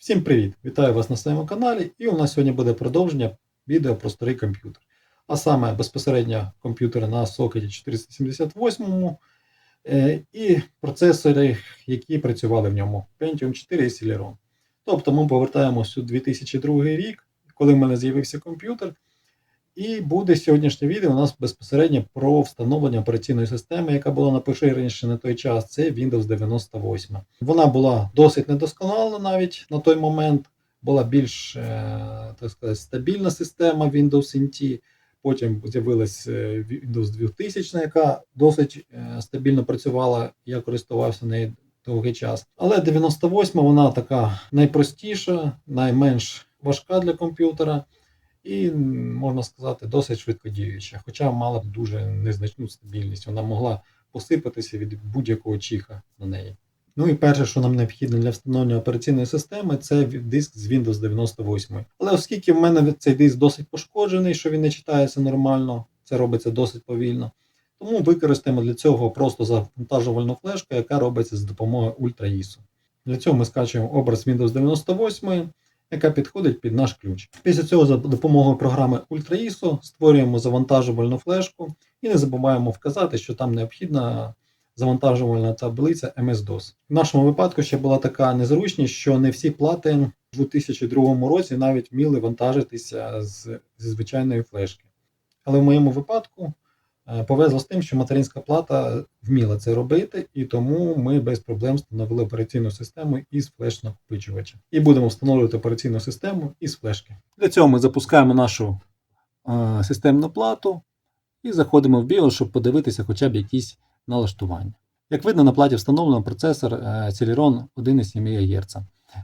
Всім привіт! Вітаю вас на своєму каналі. І у нас сьогодні буде продовження відео про старий комп'ютер. А саме безпосередньо комп'ютери на сокеті 478 е, і процесори, які працювали в ньому Pentium 4 і Celeron. Тобто ми повертаємося у 2002 рік, коли в мене з'явився комп'ютер. І буде сьогоднішнє відео у нас безпосередньо про встановлення операційної системи, яка була на поширеніше на той час. Це Windows 98. Вона була досить недосконала навіть на той момент. Була більш е, так сказати, стабільна система Windows NT. Потім з'явилась е, Windows 2000, яка досить е, стабільно працювала. Я користувався нею довгий час. Але 98 вона така найпростіша, найменш важка для комп'ютера і, можна сказати, досить швидкодіюча, хоча мала б дуже незначну стабільність. Вона могла посипатися від будь-якого чиха на неї. Ну і перше, що нам необхідно для встановлення операційної системи, це диск з Windows 98. Але оскільки в мене цей диск досить пошкоджений, що він не читається нормально, це робиться досить повільно. Тому використаємо для цього просто завантажувальну флешку, яка робиться з допомогою UltraISO. Для цього ми скачуємо образ Windows 98 яка підходить під наш ключ. Після цього за допомогою програми UltraISO створюємо завантажувальну флешку і не забуваємо вказати, що там необхідна завантажувальна таблиця MS-DOS. В нашому випадку ще була така незручність, що не всі плати у 2002 році навіть вміли вантажитися з, зі звичайної флешки. Але в моєму випадку повезло з тим, що материнська плата вміла це робити, і тому ми без проблем встановили операційну систему із флеш-накопичувача. І будемо встановлювати операційну систему із флешки. Для цього ми запускаємо нашу е, системну плату і заходимо в BIOS, щоб подивитися хоча б якісь налаштування. Як видно, на платі встановлено процесор е, Celeron 1,7 ГГц,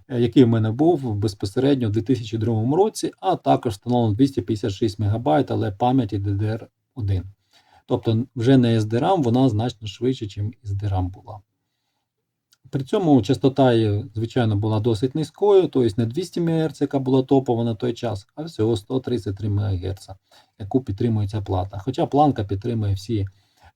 е, який в мене був безпосередньо у 2002 році, а також встановлено 256 МБ, але пам'яті DDR1. Тобто вже не SDRAM, вона значно швидше, ніж SDRAM була. При цьому частота звичайно, була досить низькою, тобто не 200 МГц, яка була топова на той час, а всього 133 МГц, яку підтримує ця плата. Хоча планка підтримує всі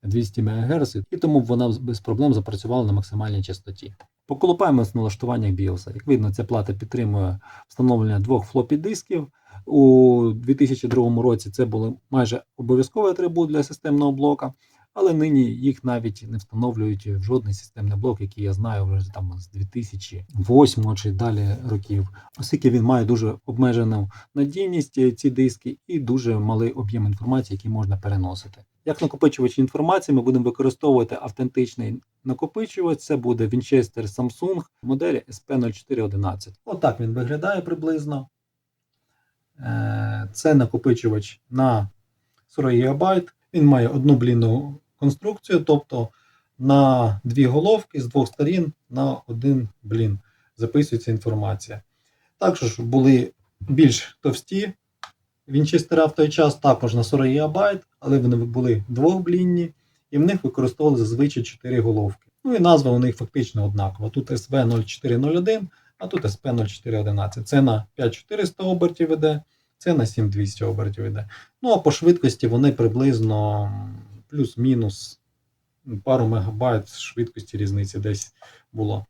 200 МГц, і тому вона без проблем запрацювала на максимальній частоті. Поколупаємо в налаштуваннях BIOS. Як видно, ця плата підтримує встановлення двох флопі дисків. У 2002 році це був майже обов'язковий атрибут для системного блока, але нині їх навіть не встановлюють в жодний системний блок, який я знаю вже там з 2008 чи далі років, оскільки він має дуже обмежену надійність ці диски і дуже малий об'єм інформації, який можна переносити. Як накопичувач інформації, ми будемо використовувати автентичний накопичувач. Це буде Winchester Samsung моделі SP0411. Отак він виглядає приблизно. Е, Це накопичувач на 40 ГБ. Він має одну блінну конструкцію, тобто на дві головки з двох сторін на один блін записується інформація. Також були більш товсті Вінчестера в той час, також на 40 ГБ, але вони були двохблінні, і в них використовували зазвичай 4 головки. Ну і назва у них фактично однакова. Тут SV0401, а тут SP0411. Це на 5400 обертів іде, це на 7200 обертів іде. Ну а по швидкості вони приблизно плюс-мінус пару мегабайт швидкості різниці десь було.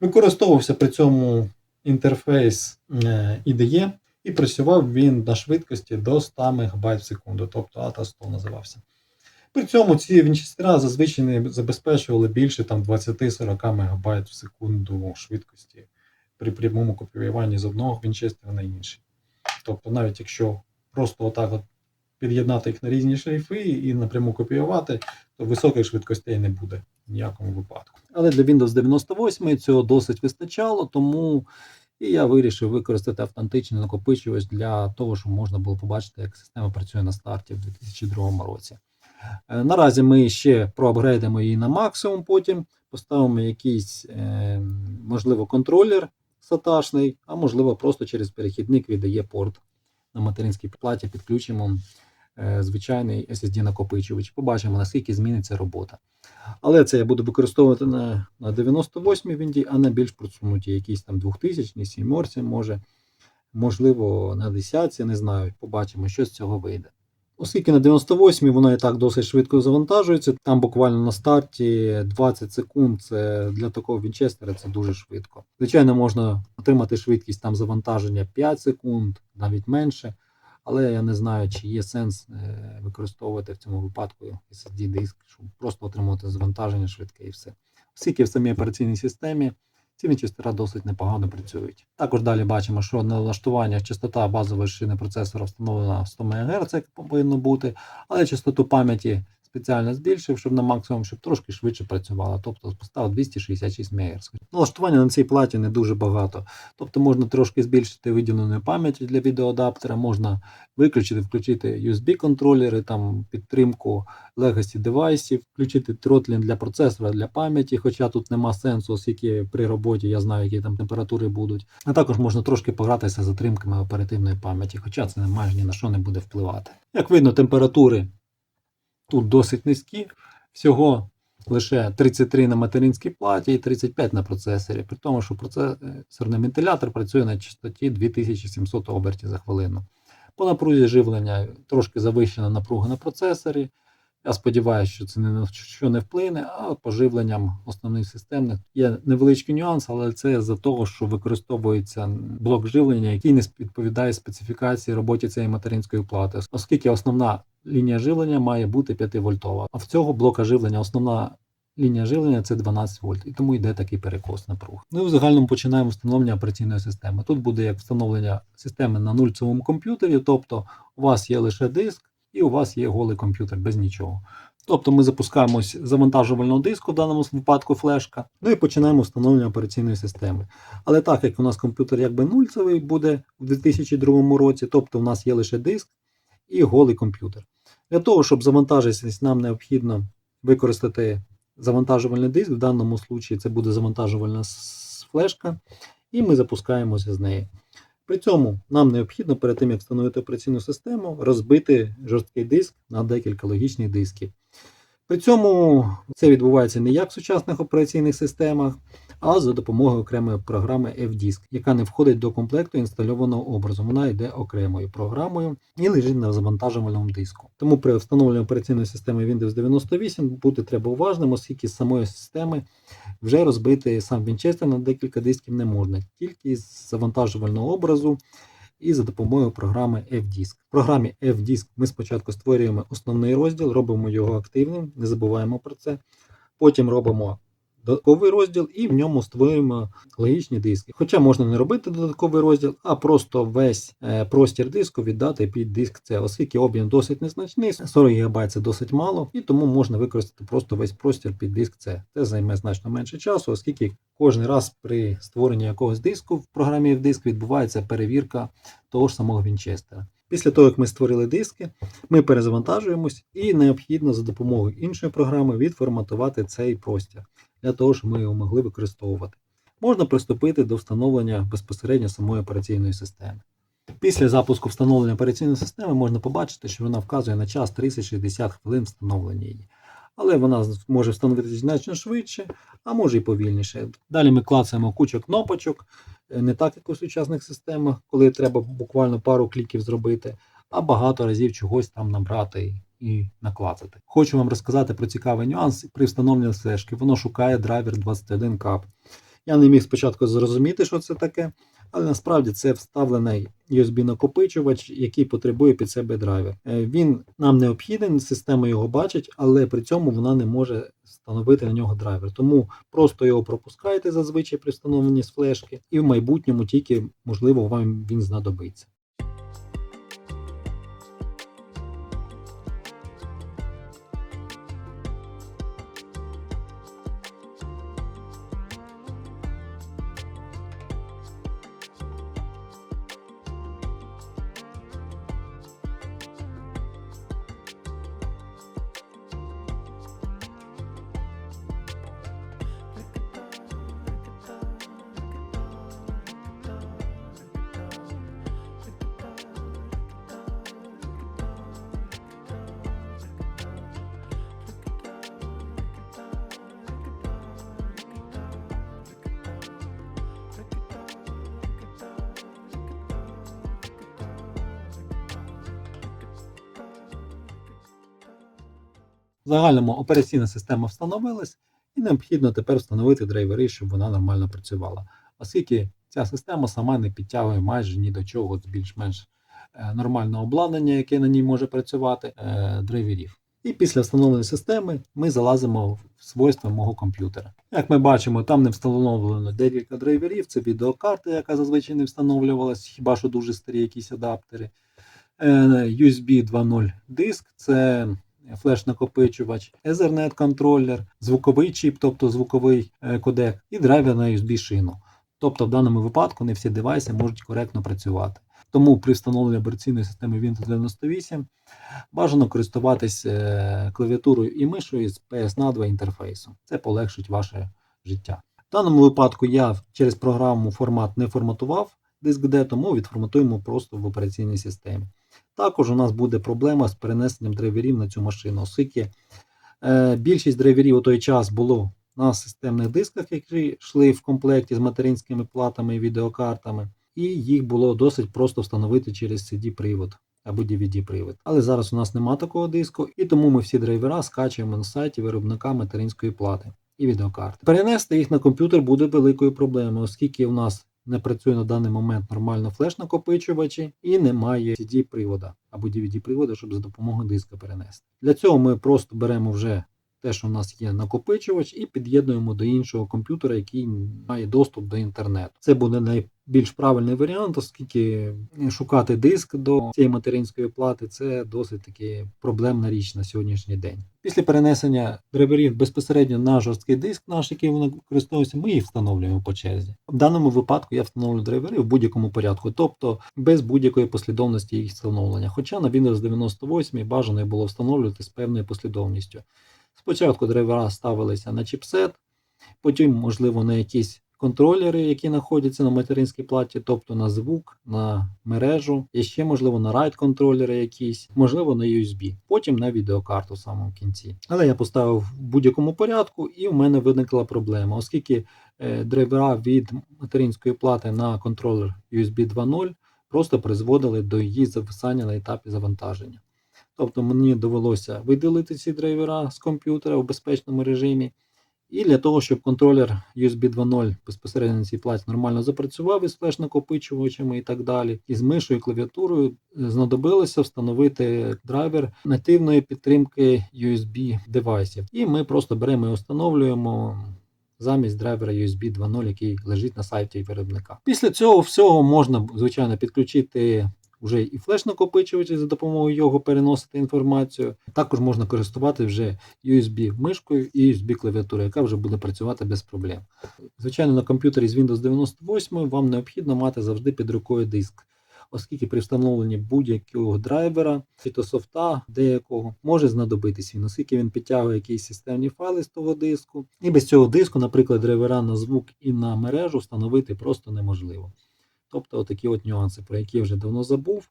Використовувався при цьому інтерфейс е, IDE, і працював він на швидкості до 100 МБ в секунду, тобто ATA 100 називався. При цьому ці вінчестера зазвичай не забезпечували більше там 20-40 МБ в секунду швидкості при прямому копіюванні з одного вінчестера на інший. Тобто, навіть якщо просто отак от під'єднати їх на різні шлейфи і напряму копіювати, то високих швидкостей не буде в ніякому випадку. Але для Windows 98 цього досить вистачало, тому і я вирішив використати автентичний накопичувач для того, щоб можна було побачити, як система працює на старті в 2002 році. Е, Наразі ми ще проапгрейдимо її на максимум, потім поставимо якийсь, е, можливо, контролер саташний, а можливо, просто через перехідник віддає порт на материнській платі, підключимо звичайний SSD-накопичувач. Побачимо, наскільки зміниться робота. Але це я буду використовувати на, на 98 вінді, а на більш просунуті, якісь там 2000, сімерці, може, можливо, на 10, не знаю. Побачимо, що з цього вийде. Оскільки на 98-й вона і так досить швидко завантажується, там буквально на старті 20 секунд це для такого вінчестера це дуже швидко. Звичайно, можна отримати швидкість там завантаження 5 секунд, навіть менше. Але я не знаю, чи є сенс е, використовувати в цьому випадку SSD диск, щоб просто отримувати завантаження швидке і все. Оскільки в самій операційній системі ці вінчестера досить непогано працюють. Також далі бачимо, що на налаштуваннях частота базової шини процесора встановлена 100 МГц, як повинно бути, але частоту пам'яті спеціально збільшив, щоб на максимум, щоб трошки швидше працювала. Тобто поставив 266 МГц. Налаштування на цій платі не дуже багато. Тобто можна трошки збільшити виділеної пам'яті для відеоадаптера, можна виключити, включити USB-контролери, там підтримку Legacy девайсів, включити тротлінг для процесора для пам'яті, хоча тут нема сенсу, оскільки при роботі я знаю, які там температури будуть. А також можна трошки погратися з затримками оперативної пам'яті, хоча це майже ні на що не буде впливати. Як видно, температури тут досить низькі, всього лише 33 на материнській платі і 35 на процесорі, при тому, що процесорний вентилятор працює на частоті 2700 обертів за хвилину. По напрузі живлення трошки завищена напруга на процесорі. Я сподіваюся, що це на що не вплине, а по живленням основних системних є невеличкий нюанс, але це за того, що використовується блок живлення, який не відповідає специфікації роботі цієї материнської плати, оскільки основна лінія живлення має бути 5 вольтова. А в цього блока живлення основна лінія живлення це 12 вольт, і тому йде такий перекос напруг. Ну і в загальному починаємо встановлення операційної системи. Тут буде як встановлення системи на нульцевому комп'ютері, тобто у вас є лише диск і у вас є голий комп'ютер без нічого. Тобто ми запускаємось завантажувального диску, в даному випадку флешка, ну і починаємо встановлення операційної системи. Але так як у нас комп'ютер якби нульцевий буде у 2002 році, тобто у нас є лише диск і голий комп'ютер. Для того, щоб завантажитись, нам необхідно використати завантажувальний диск. В даному випадку це буде завантажувальна флешка, і ми запускаємося з неї. При цьому нам необхідно перед тим, як встановити операційну систему, розбити жорсткий диск на декілька логічних дисків. При цьому це відбувається не як в сучасних операційних системах, а за допомогою окремої програми FDisk, яка не входить до комплекту інстальованого образу. Вона йде окремою програмою і лежить на завантажувальному диску. Тому при встановленні операційної системи Windows 98 бути треба уважним, оскільки з самої системи вже розбити сам Вінчестер на декілька дисків не можна, тільки з завантажувального образу. І за допомогою програми FDisk. В програмі FDisk ми спочатку створюємо основний розділ, робимо його активним, не забуваємо про це. Потім робимо додатковий розділ і в ньому створюємо логічні диски. Хоча можна не робити додатковий розділ, а просто весь е, простір диску віддати під диск C, оскільки об'єм досить незначний, 40 ГБ це досить мало, і тому можна використати просто весь простір під диск C. Це займе значно менше часу, оскільки кожен раз при створенні якогось диску в програмі диск відбувається перевірка того ж самого Вінчестера. Після того, як ми створили диски, ми перезавантажуємось і необхідно за допомогою іншої програми відформатувати цей простір для того, щоб ми його могли використовувати. Можна приступити до встановлення безпосередньо самої операційної системи. Після запуску встановлення операційної системи можна побачити, що вона вказує на час 30-60 хвилин встановлення її. Але вона може встановитися значно швидше, а може і повільніше. Далі ми клацаємо кучу кнопочок, е, не так, як у сучасних системах, коли треба буквально пару кліків зробити, а багато разів чогось там набрати і наклацати. Хочу вам розказати про цікавий нюанс при встановленні флешки. Воно шукає драйвер 21 кап. Я не міг спочатку зрозуміти, що це таке, але насправді це вставлений USB-накопичувач, який потребує під себе драйвер. Е, він нам необхідний, система його бачить, але при цьому вона не може встановити на нього драйвер. Тому просто його пропускайте зазвичай при встановленні з флешки, і в майбутньому тільки, можливо, вам він знадобиться. В загальному операційна система встановилась, і необхідно тепер встановити драйвери, щоб вона нормально працювала. Оскільки ця система сама не підтягує майже ні до чого з більш-менш е, нормального обладнання, яке на ній може працювати, е, драйверів. І після встановлення системи ми залазимо в свойства мого комп'ютера. Як ми бачимо, там не встановлено декілька драйверів, це відеокарта, яка зазвичай не встановлювалась, хіба що дуже старі якісь адаптери. Е, USB 2.0 диск, це флеш-накопичувач, Ethernet контролер, звуковий чіп, тобто звуковий е, кодек, і драйвер на USB шину. Тобто в даному випадку не всі девайси можуть коректно працювати. Тому при встановленні операційної системи Windows 98 бажано користуватись е, клавіатурою і мишою з PS2 інтерфейсом. Це полегшить ваше життя. В даному випадку я через програму формат не форматував диск D, тому відформатуємо просто в операційній системі. Також у нас буде проблема з перенесенням драйверів на цю машину, оскільки е, більшість драйверів у той час було на системних дисках, які йшли в комплекті з материнськими платами і відеокартами, і їх було досить просто встановити через CD-привод або DVD-привод. Але зараз у нас немає такого диску, і тому ми всі драйвера скачуємо на сайті виробника материнської плати і відеокарти. Перенести їх на комп'ютер буде великою проблемою, оскільки у нас не працює на даний момент нормально флеш-накопичувачі і немає CD-привода або DVD-привода, щоб за допомогою диска перенести. Для цього ми просто беремо вже те, що у нас є накопичувач, і під'єднуємо до іншого комп'ютера, який має доступ до інтернету. Це буде найбільш правильний варіант, оскільки шукати диск до цієї материнської плати це досить таки проблемна річ на сьогоднішній день. Після перенесення драйверів безпосередньо на жорсткий диск, наш, який вони використовуються, ми їх встановлюємо по черзі. В даному випадку я встановлю драйвери в будь-якому порядку, тобто без будь-якої послідовності їх встановлення. Хоча на Windows 98 бажано було встановлювати з певною послідовністю. Спочатку драйвера ставилися на чіпсет, потім, можливо, на якісь контролери, які знаходяться на материнській платі, тобто на звук, на мережу, і ще, можливо, на райт контролери якісь, можливо, на USB, потім на відеокарту в самому кінці. Але я поставив в будь-якому порядку, і в мене виникла проблема, оскільки е, драйвера від материнської плати на контролер USB 2.0 просто призводили до її зависання на етапі завантаження. Тобто мені довелося видалити ці драйвера з комп'ютера в безпечному режимі. І для того, щоб контролер USB 2.0 безпосередньо на цій платі нормально запрацював із флеш-накопичувачами і так далі, і з мишою клавіатурою е, знадобилося встановити драйвер нативної підтримки USB девайсів. І ми просто беремо і встановлюємо замість драйвера USB 2.0, який лежить на сайті виробника. Після цього всього можна, звичайно, підключити вже і флеш-накопичувачі за допомогою його переносити інформацію. Також можна користувати вже USB мишкою і USB клавіатурою, яка вже буде працювати без проблем. Звичайно, на комп'ютері з Windows 98 вам необхідно мати завжди під рукою диск. Оскільки при встановленні будь-якого драйвера чи то софта деякого може знадобитись він, оскільки він підтягує якісь системні файли з того диску. І без цього диску, наприклад, драйвера на звук і на мережу встановити просто неможливо. Тобто отакі от нюанси, про які я вже давно забув,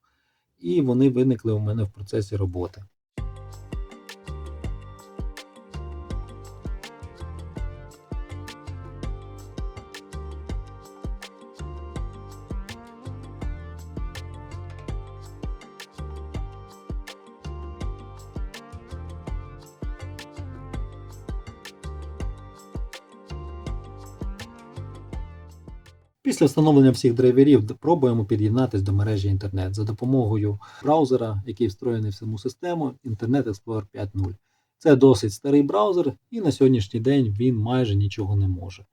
і вони виникли у мене в процесі роботи. Після встановлення всіх драйверів пробуємо під'єднатися до мережі інтернет за допомогою браузера, який встроєний в саму систему Internet Explorer 5.0. Це досить старий браузер, і на сьогоднішній день він майже нічого не може.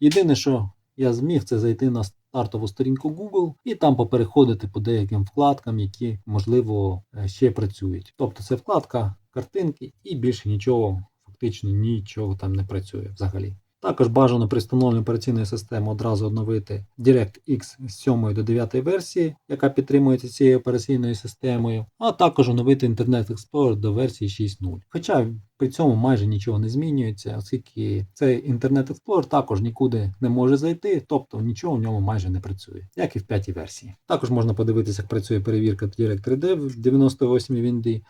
Єдине, що я зміг, це зайти на стартову сторінку Google і там попереходити по деяким вкладкам, які, можливо, е, ще працюють. Тобто це вкладка, картинки і більше нічого, фактично нічого там не працює взагалі. Також бажано при встановленні операційної системи одразу оновити DirectX з 7 до 9 версії, яка підтримується цією операційною системою, а також оновити Internet Explorer до версії 6.0. Хоча при цьому майже нічого не змінюється, оскільки цей Internet Explorer також нікуди не може зайти, тобто нічого в ньому майже не працює, як і в п'ятій версії. Також можна подивитися, як працює перевірка Direct 3D в 98 Windy.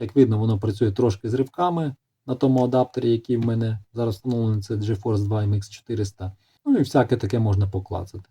Як видно, воно працює трошки з ривками на тому адаптері, який в мене зараз встановлений, це GeForce 2 MX 400. Ну і всяке таке можна поклацати.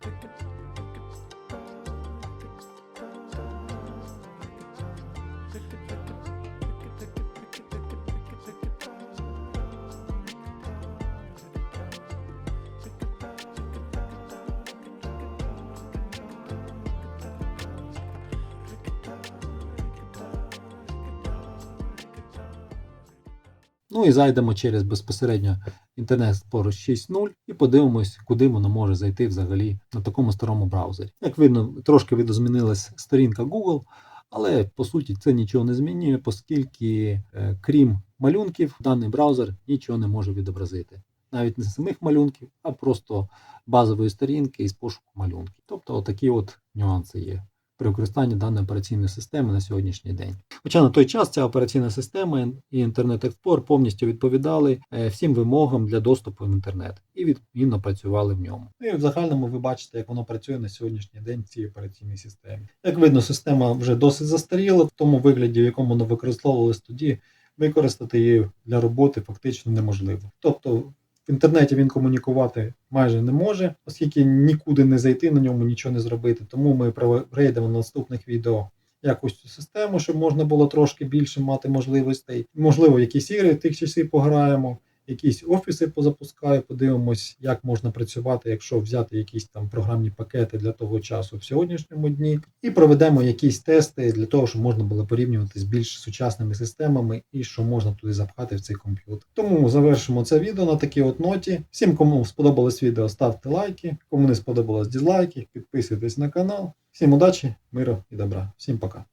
Ну і зайдемо через безпосередньо Internet Explorer 6.0 і подивимось, куди воно може зайти взагалі на такому старому браузері. Як видно, трошки видозмінилась сторінка Google, але по суті це нічого не змінює, оскільки, е, крім малюнків, даний браузер нічого не може відобразити. Навіть не самих малюнків, а просто базової сторінки із пошуку малюнків. Тобто, отакі от нюанси є при використанні даної операційної системи на сьогоднішній день. Хоча на той час ця операційна система і Internet Explorer повністю відповідали е, всім вимогам для доступу в інтернет і відповідно працювали в ньому. Ну і в загальному ви бачите, як воно працює на сьогоднішній день в цій операційній системі. Як видно, система вже досить застаріла, в тому вигляді, в якому вона використовувалась тоді, використати її для роботи фактично неможливо. Тобто в інтернеті він комунікувати майже не може, оскільки нікуди не зайти на ньому, нічого не зробити. Тому ми перейдемо на наступних відео якусь цю систему, щоб можна було трошки більше мати можливостей. Можливо, якісь ігри тих часів пограємо, якісь офіси позапускаю, подивимось, як можна працювати, якщо взяти якісь там програмні пакети для того часу в сьогоднішньому дні, і проведемо якісь тести для того, щоб можна було порівнювати з більш сучасними системами і що можна туди запхати в цей комп'ютер. Тому завершимо це відео на такій от ноті. Всім, кому сподобалось відео, ставте лайки, кому не сподобалось дізлайки, підписуйтесь на канал. Всім удачі, миру і добра. Всім пока.